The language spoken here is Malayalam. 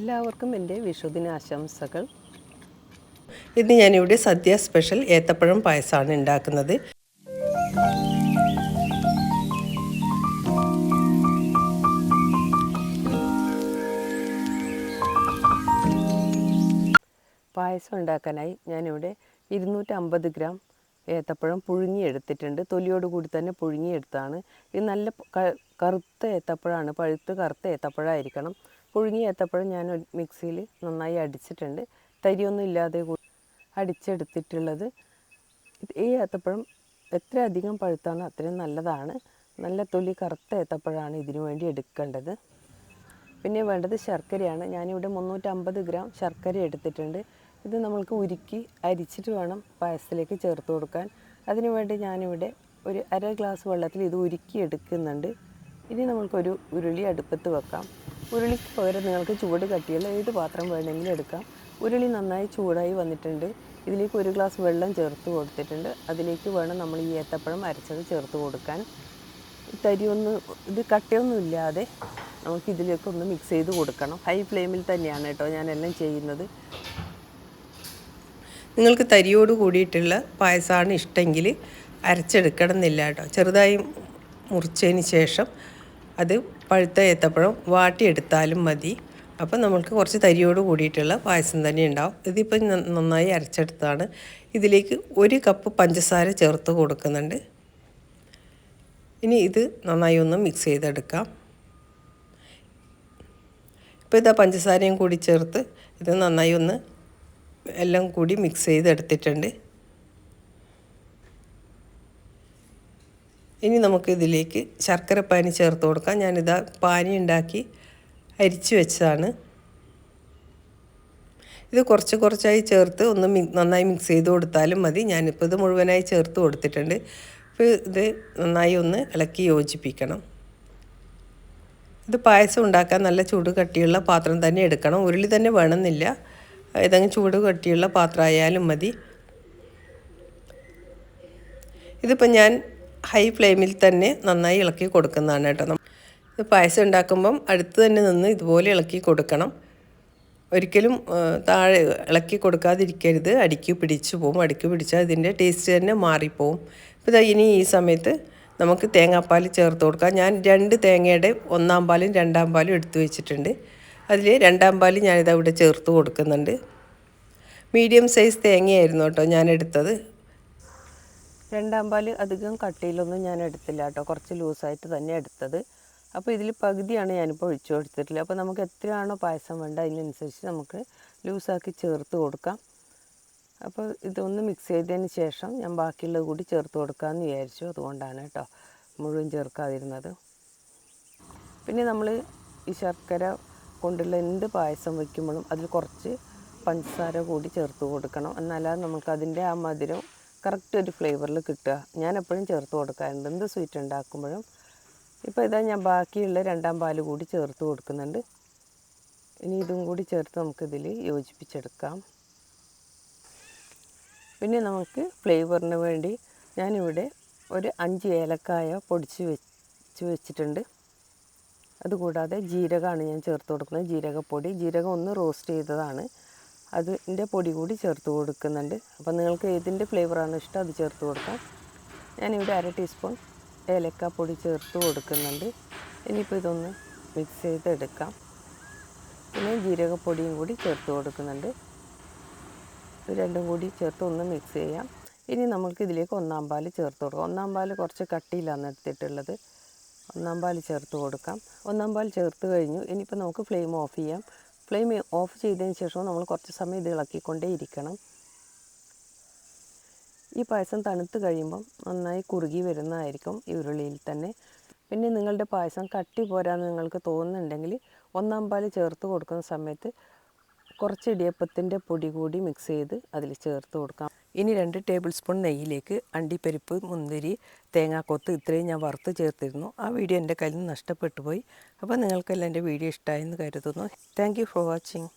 എല്ലാവർക്കും എന്റെ വിഷുദിന ആശംസകൾ ഇന്ന് ഞാനിവിടെ സദ്യ സ്പെഷ്യൽ ഏത്തപ്പഴം പായസമാണ് ഉണ്ടാക്കുന്നത്. പായസം ഉണ്ടാക്കാനായി ഞാനിവിടെ ഇരുന്നൂറ്റമ്പത് ഗ്രാം ഏത്തപ്പഴം പുഴുങ്ങിയെടുത്തിട്ടുണ്ട്. തൊലിയോട് കൂടി തന്നെ പുഴുങ്ങിയെടുത്താണ്. ഇത് നല്ല കറുത്ത ഏത്തപ്പഴമാണ് പഴുത്ത് കറുത്ത ഏത്തപ്പഴമായിരിക്കണം പുഴുങ്ങിയ ഏത്തപ്പഴം ഞാൻ മിക്സിയിൽ നന്നായി അടിച്ചിട്ടുണ്ട്. തരിയൊന്നും ഇല്ലാതെ അടിച്ചെടുത്തിട്ടുള്ളത്. ഈ ഏത്തപ്പഴം എത്ര അധികം പഴുത്താണ് അത്രയും നല്ലതാണ്. നല്ല തൊലി കറുത്ത ഏത്തപ്പഴമാണ് ഇതിനു വേണ്ടി എടുക്കേണ്ടത്. പിന്നെ വേണ്ടത് ശർക്കരയാണ്. ഞാനിവിടെ മുന്നൂറ്റമ്പത് ഗ്രാം ശർക്കര എടുത്തിട്ടുണ്ട്. ഇത് നമ്മൾക്ക് ഉരുക്കി അരിച്ചിട്ട് വേണം പായസത്തിലേക്ക് ചേർത്ത് കൊടുക്കാൻ. അതിനുവേണ്ടി ഞാനിവിടെ ഒരു അര ഗ്ലാസ് വെള്ളത്തിൽ ഇത് ഉരുക്കി എടുക്കുന്നുണ്ട് ഇനി നമ്മൾക്കൊരു ഉരുളി അടുപ്പത്ത് വെക്കാം. ഉരുളിക്ക് പകരം നിങ്ങൾക്ക് ചൂട് കട്ടിയുള്ള ഏത് പാത്രം വേണമെങ്കിലും എടുക്കാം. ഉരുളി നന്നായി ചൂടായി വന്നിട്ടുണ്ട്. ഇതിലേക്ക് ഒരു ഗ്ലാസ് വെള്ളം ചേർത്ത് കൊടുത്തിട്ടുണ്ട്. അതിലേക്ക് വേണം നമ്മൾ ഈ ഏത്തപ്പഴം അരച്ചത് ചേർത്ത് കൊടുക്കാൻ. തരിയൊന്നും ഇത് കട്ടയൊന്നും ഇല്ലാതെ നമുക്ക് ഇതിലേക്ക് ഒന്ന് മിക്സ് ചെയ്ത് കൊടുക്കണം. ഹൈ ഫ്ലെയിമിൽ തന്നെയാണ് കേട്ടോ ഞാനെല്ലാം ചെയ്യുന്നത്. നിങ്ങൾക്ക് തരിയോട് കൂടിയിട്ടുള്ള പായസമാണ് ഇഷ്ടമെങ്കിൽ അരച്ചെടുക്കണം എന്നില്ല കേട്ടോ. ചെറുതായി മുറിച്ചതിന് ശേഷം അത് പഴുത്ത ഏത്തപ്പഴം വാട്ടിയെടുത്താലും മതി. അപ്പം നമ്മൾക്ക് കുറച്ച് തരിയോട് കൂടിയിട്ടുള്ള പായസം തന്നെ ഉണ്ടാവും. ഇതിപ്പോൾ നന്നായി അരച്ചെടുത്താണ് ഇതിലേക്ക് ഒരു കപ്പ് പഞ്ചസാര ചേർത്ത് കൊടുക്കുന്നുണ്ട്. ഇനി ഇത് നന്നായി ഒന്ന് മിക്സ് ചെയ്തെടുക്കാം. ഇപ്പോൾ ഇതാ പഞ്ചസാരയും കൂടി ചേർത്ത് ഇത് നന്നായി ഒന്ന് എല്ലാം കൂടി മിക്സ് ചെയ്തെടുത്തിട്ടുണ്ട്. ഇനി നമുക്ക് ഇതിലേക്ക് ശർക്കര പാനി ചേർത്ത് കൊടുക്കാം. ഞാനിതാ പാനി ഉണ്ടാക്കി അരിച്ചു വെച്ചതാണ്. ഇത് കുറച്ച് കുറച്ചായി ചേർത്ത് ഒന്ന് നന്നായി മിക്സ് ചെയ്ത് കൊടുത്താലും മതി. ഞാനിപ്പോൾ ഇത് മുഴുവനായി ചേർത്ത് കൊടുത്തിട്ടുണ്ട്. അപ്പോൾ ഇത് നന്നായി ഒന്ന് ഇളക്കി യോജിപ്പിക്കണം. ഇത് പായസം ഉണ്ടാക്കാൻ നല്ല ചൂട് കട്ടിയുള്ള പാത്രം തന്നെ എടുക്കണം. ഉരുളി തന്നെ വേണമെന്നില്ല. ഏതെങ്കിലും ചൂട് കട്ടിയുള്ള പാത്രമായാലും മതി. ഇതിപ്പോൾ ഞാൻ ഹൈ ഫ്ലെയിമിൽ തന്നെ നന്നായി ഇളക്കി കൊടുക്കുന്നതാണ് കേട്ടോ ഇത് പായസം ഉണ്ടാക്കുമ്പം അടുത്ത് തന്നെ നിന്ന് ഇതുപോലെ ഇളക്കി കൊടുക്കണം. ഒരിക്കലും താഴെ ഇളക്കി കൊടുക്കാതിരിക്കരുത്. അടുക്കി പിടിച്ചു പോകും അടിക്ക് പിടിച്ചാൽ ഇതിന്റെ ടേസ്റ്റ് തന്നെ മാറിപ്പോവും. ഇപ്പോൾ ഇനി ഈ സമയത്ത് നമുക്ക് തേങ്ങാപ്പാൽ ചേർത്ത് കൊടുക്കാം. ഞാൻ രണ്ട് തേങ്ങയുടെ ഒന്നാം പാലും രണ്ടാം പാലും എടുത്തു വെച്ചിട്ടുണ്ട്. അതിൽ രണ്ടാം പാൽ ഞാനിതവിടെ ചേർത്ത് കൊടുക്കുന്നുണ്ട്. മീഡിയം സൈസ് തേങ്ങയായിരുന്നു കേട്ടോ ഞാൻ എടുത്തത്. രണ്ടാം പാൽ അധികം കട്ടിയിലൊന്നും ഞാൻ എടുത്തില്ല കേട്ടോ. കുറച്ച് ലൂസായിട്ട് തന്നെ എടുത്തത്. അപ്പോൾ ഇതിൽ പകുതിയാണ് ഞാനിപ്പോൾ ഒഴിച്ചു കൊടുത്തിട്ടുള്ളത്. അപ്പോൾ നമുക്ക് എത്രയാണോ പായസം വേണ്ട അതിനനുസരിച്ച് നമുക്ക് ലൂസാക്കി ചേർത്ത് കൊടുക്കാം. അപ്പോൾ ഇതൊന്ന് മിക്സ് ചെയ്തതിന് ശേഷം ഞാൻ ബാക്കിയുള്ളത് കൂടി ചേർത്ത് കൊടുക്കാമെന്ന് വിചാരിച്ചു. അതുകൊണ്ടാണ് കേട്ടോ മുഴുവൻ ചേർക്കാതിരുന്നത്. പിന്നെ നമ്മൾ ഈ ശർക്കര കൊണ്ടുള്ള എന്ത് പായസം വയ്ക്കുമ്പോഴും അതിൽ കുറച്ച് പഞ്ചസാര കൂടി ചേർത്ത് കൊടുക്കണം. എന്നാലാണ് നമുക്ക് അതിന്റെ ആ മധുരം കറക്റ്റ് ഒരു ഫ്ലേവറിൽ കിട്ടുക. ഞാൻ എപ്പോഴും ചേർത്ത് കൊടുക്കാറുണ്ട്. എന്ത് സ്വീറ്റ് ഉണ്ടാക്കുമ്പോഴും ഇപ്പോൾ ഇതാ ഞാൻ ബാക്കിയുള്ള രണ്ടാം പാൽ കൂടി ചേർത്ത് കൊടുക്കുന്നുണ്ട്. ഇനി ഇതും കൂടി ചേർത്ത് നമുക്കിതിൽ യോജിപ്പിച്ചെടുക്കാം. പിന്നെ നമുക്ക് ഫ്ലേവറിന് വേണ്ടി ഞാനിവിടെ ഒരു അഞ്ച് ഏലക്കായ പൊടിച്ച് വെച്ച് വെച്ചിട്ടുണ്ട്. അതുകൂടാതെ ജീരകമാണ് ഞാൻ ചേർത്ത് കൊടുക്കുന്നത്. ജീരകപ്പൊടി. ജീരകം ഒന്ന് റോസ്റ്റ് ചെയ്തതാണ്. അതിന്റെ പൊടി കൂടി ചേർത്ത് കൊടുക്കുന്നുണ്ട്. അപ്പോൾ നിങ്ങൾക്ക് ഏതിന്റെ ഫ്ലേവറാണ് ഇഷ്ടം അത് ചേർത്ത് കൊടുക്കാം. ഞാനിവിടെ അര ടീസ്പൂൺ ഏലക്കാപ്പൊടി ചേർത്ത് കൊടുക്കുന്നുണ്ട്. ഇനിയിപ്പോൾ ഇതൊന്ന് മിക്സ് ചെയ്തെടുക്കാം. പിന്നെ ജീരകപ്പൊടിയും കൂടി ചേർത്ത് കൊടുക്കുന്നുണ്ട്. രണ്ടും കൂടി ചേർത്ത് ഒന്ന് മിക്സ് ചെയ്യാം. ഇനി നമുക്ക് ഇതിലേക്ക് ഒന്നാം പാൽ ചേർത്ത് കൊടുക്കാം. ഒന്നാം പാൽ കുറച്ച് കട്ടിയിലാണ് എടുത്തിട്ടുള്ളത്. ഒന്നാം പാൽ ചേർത്ത് കൊടുക്കാം. ഒന്നാം പാൽ ചേർത്ത് കഴിഞ്ഞു. ഇനിയിപ്പോൾ നമുക്ക് ഫ്ലെയിം ഓഫ് ചെയ്യാം. ഫ്ലെയിം ഓഫ് ചെയ്തതിന് ശേഷം നമ്മൾ കുറച്ച് സമയം ഇത് ഇളക്കിക്കൊണ്ടേ ഇരിക്കണം ഈ പായസം തണുത്ത് കഴിയുമ്പം നന്നായി കുറുകി വരുന്നതായിരിക്കും ഈ ഉരുളിയിൽ തന്നെ. പിന്നെ നിങ്ങളുടെ പായസം കട്ടി പോരാന്ന് നിങ്ങൾക്ക് തോന്നുന്നുണ്ടെങ്കിൽ ഒന്നാം പാൽ ചേർത്ത് കൊടുക്കുന്ന സമയത്ത് കുറച്ച് ഇടിയപ്പത്തിന്റെ പൊടി കൂടി മിക്സ് ചെയ്ത് അതിൽ ചേർത്ത് കൊടുക്കാം. ഇനി രണ്ട് ടേബിൾ സ്പൂൺ നെയ്യിലേക്ക് അണ്ടിപ്പരിപ്പ് മുന്തിരി തേങ്ങാക്കൊത്ത് ഇത്രയും ഞാൻ വറുത്ത് ചേർത്തിരുന്നു. ആ വീഡിയോ എന്റെ കയ്യിൽ നിന്ന് നഷ്ടപ്പെട്ടു പോയി. അപ്പോൾ നിങ്ങൾക്കെല്ലാം എന്റെ വീഡിയോ ഇഷ്ടമായെന്ന് കരുതുന്നു. Thank for watching